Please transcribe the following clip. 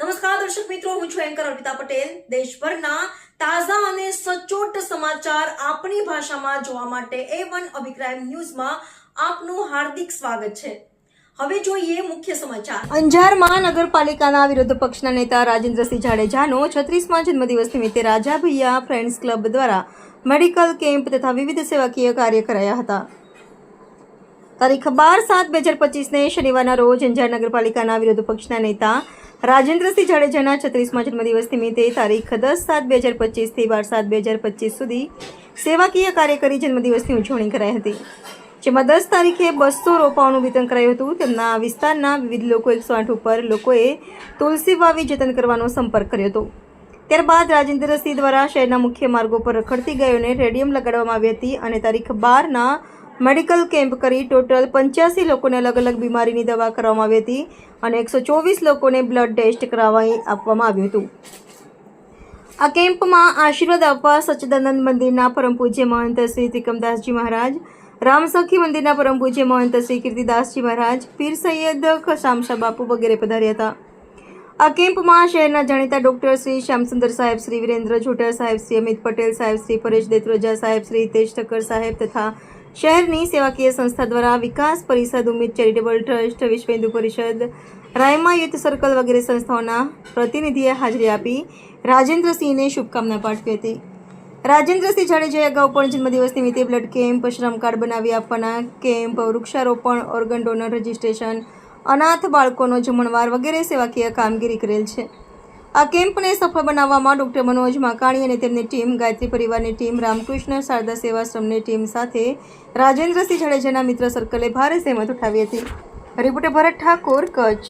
નમસ્કાર, દર્શક મિત્રો, હું છું એન્કર અર્પિતા પટેલ. દેશભરના તાજા અને સચોટ સમાચાર આપણી ભાષામાં જોવા માટે એ વન અભિપ્રાય ન્યૂઝમાં આપનું હાર્દિક સ્વાગત છે. હવે જોઈએ મુખ્ય સમાચાર. અંજારમાં નગરપાલિકાના વિરોધ પક્ષના નેતા રાજેન્દ્રસિંહ જાડેજાનો છત્રીસમા જન્મદિવસ નિમિત્તે રાજા ભૈયા ફ્રેન્ડ્સ ક્લબ દ્વારા મેડિકલ કેમ્પ તથા વિવિધ સેવાકીય કાર્ય કરાયા હતા. તારીખ બાર સાત બે હજાર પચીસને શનિવારના રોજ અંજાર નગરપાલિકાના વિરોધ પક્ષના નેતા રાજેન્દ્રસિંહ જાડેજાના છત્રીસમાં જન્મદિવસ નિમિત્તે તારીખ દસ સાત બે હજાર પચીસથી બાર સાત બે હજાર પચીસ સુધી સેવાકીય કાર્ય કરી જન્મદિવસની ઉજવણી કરાઈ હતી. જેમાં દસ તારીખે બસો રોપાઓનું વિતરણ કરાયું હતું. તેમના વિસ્તારના વિવિધ લોકો એકસો આઠ ઉપર લોકોએ તુલસી વાવી જતન કરવાનો સંપર્ક કર્યો હતો. ત્યારબાદ રાજેન્દ્રસિંહ દ્વારા શહેરના મુખ્ય માર્ગો પર રખડતી ગાયોને રેડિયમ લગાડવામાં આવી હતી અને તારીખ બારના મેડિકલ કેમ્પ કરી ટોટલ પંચ્યાસી લોકોને અલગ અલગ બીમારીની દવા કરવામાં આવી હતી. અને એકસો ચોવીસ લોકોને બ્લડ ટેસ્ટ કરાવવા આપવામાં આવ્યું હતું. આ કેમ્પમાં આશીર્વાદ આપવા સચ્ચિદાનંદ મંદિરના પરમ પૂજ્ય મહંત શ્રી ત્રિકમદાસજી મહારાજ રામસખી મંદિરના પરમ પૂજ્ય મહંત શ્રી કીર્તિદાસજી મહારાજ, પીર સૈયદ શામશા બાપુ વગેરે પધાર્યા હતા. આ કેમ્પમાં શહેરના જાણીતા ડૉક્ટર શ્રી શ્યામસુંદર સાહેબ, શ્રી વિરેન્દ્ર જોટર સાહેબ, શ્રી અમિત પટેલ સાહેબ, શ્રી પરેશ દેત્રોજા સાહેબ, શ્રી હિતેશ ઠક્કર સાહેબ તથા શહેરની સેવાકીય સંસ્થા દ્વારા વિકાસ પરિષદ ઉમ્મીદ ચેરિટેબલ ટ્રસ્ટ, વિશ્વ હિન્દુ પરિષદ, રાયમા યુથ સર્કલ વગેરે સંસ્થાઓના પ્રતિનિધિએ હાજરી આપી રાજેન્દ્રસિંહને શુભકામના પાઠવી હતી. રાજેન્દ્રસિંહ જાડેજાએ અગાઉ પણ જન્મદિવસ નિમિત્તે બ્લડ કેમ્પ, શ્રમ કાર્ડ બનાવી આપવાના કેમ્પ, વૃક્ષારોપણ, ઓર્ગન ડોનર રજિસ્ટ્રેશન, અનાથ બાળકોનો જમણવાર વગેરે સેવાકીય કામગીરી કરેલ છે. આ કેમ્પને સફળ બનાવવામાં ડૉક્ટર મનોજ માકાણી અને તેમની ટીમ, ગાયત્રી પરિવારની ટીમ, રામકૃષ્ણ શારદા સેવાશ્રમની ટીમ સાથે રાજેન્દ્રસિંહ જાડેજાના મિત્ર સર્કલે ભારે સહેમત ઉઠાવી હતી. રિપોર્ટર ભરત ઠાકોર, કચ્છ.